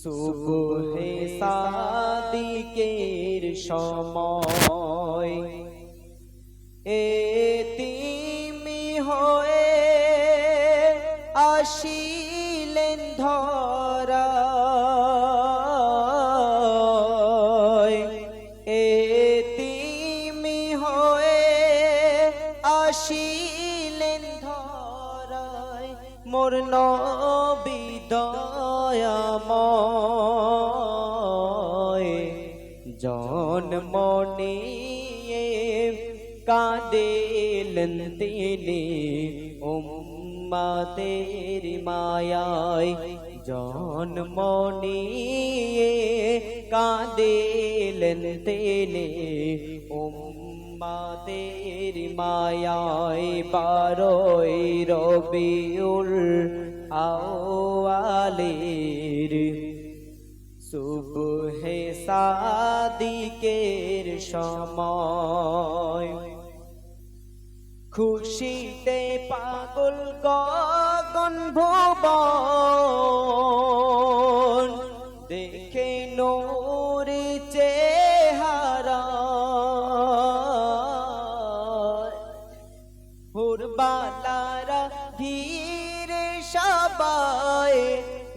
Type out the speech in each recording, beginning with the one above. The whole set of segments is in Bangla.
সুবহে সাদিকের সময়। এতিমি হয়ে আসিলেন ধরা এতিমি হয়ে আসিলেন ধরায়। মোর নবিদয়াময় জন্ম নিয়ে কাঁদেলেন তিনি উম্মাদের মায়ায়। জন্ম নিয়ে কাঁদেলেন তিনি উম্মাদের মায়ায়। বারোই রবিউল আওয়ালের সুবহে সাদিকের সময়। খুশিতে পাগল গগন দেখে নোরে চেহারা। হুরবালারা ধীরে সবাই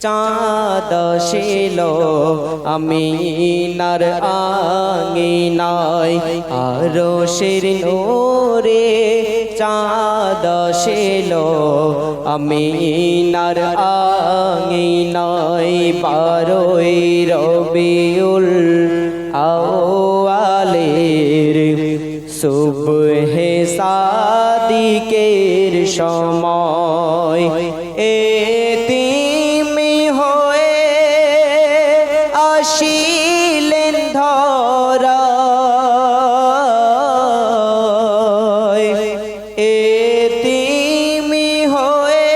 চাঁদ শিল আমি নার আঙিনায় আরও শির নোরে চাঁদ শিল আমি নার আঙিনায় বারোই রবিউল আওয়ালের সুবহে সাদিকের সময় এতিমি আসিলেন ধরা। এতিমি হয়ে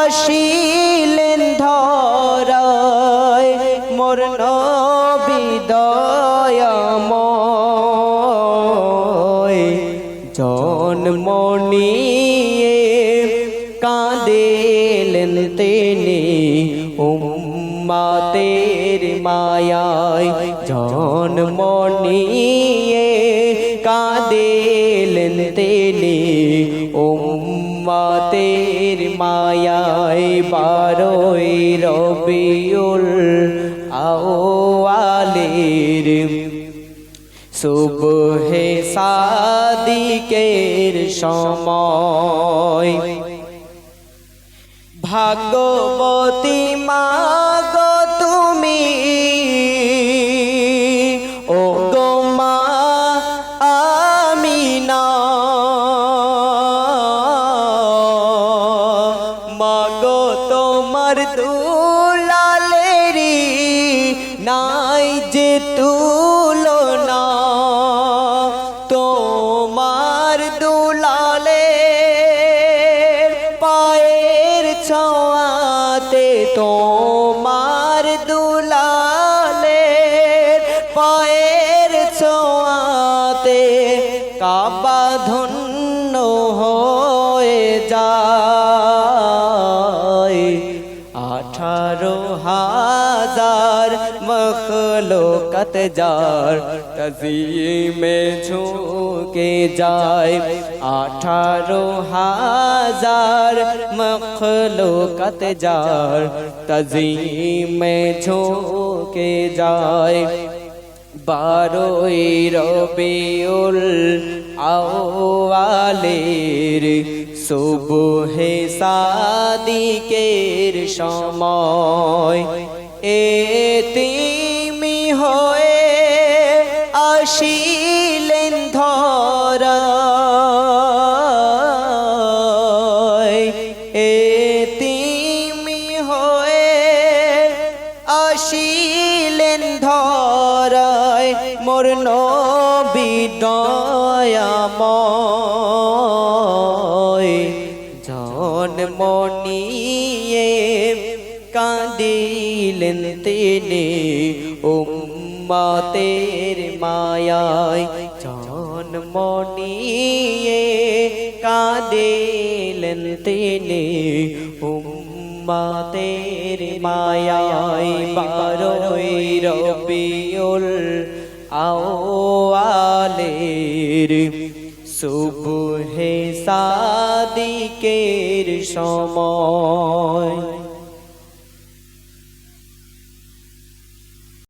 আসিলেন ধরায় মোর নবিদয়াময় জন্ম নিয়ে কাঁদেলেন তিনি উম্মাতের মায়ায় জন্ম নিয়ে কাঁদেলেন তিনি। উম্মাতের মায়ায় বারোই রবিউল আওয়ালের সুবহে সাদিকের সময়। ভাগ্যবতী মাগ তুলনা তোমার দুলালে পায়ের ছোঁয়াতে তোমার মখলোকত যার, তজিমে ঝুঁকে যায়। আঠারো হাজার মখলোকত যার, তজিমে ঝুঁকে যায়। বারোই রবিউল আওয়ালের সুবহে সাদিকের সময়। এতিমি মোর নবিদয়াময় জন্ম নিয়ে কাঁদিলেন তিনি উম্মতের মায়ায়। জন্ম নিয়ে কাঁদিলেন তিনি উম্মতের মায়ায়। বারোই রবিউল আওয়ালের সুবহে সাদিকের সময়।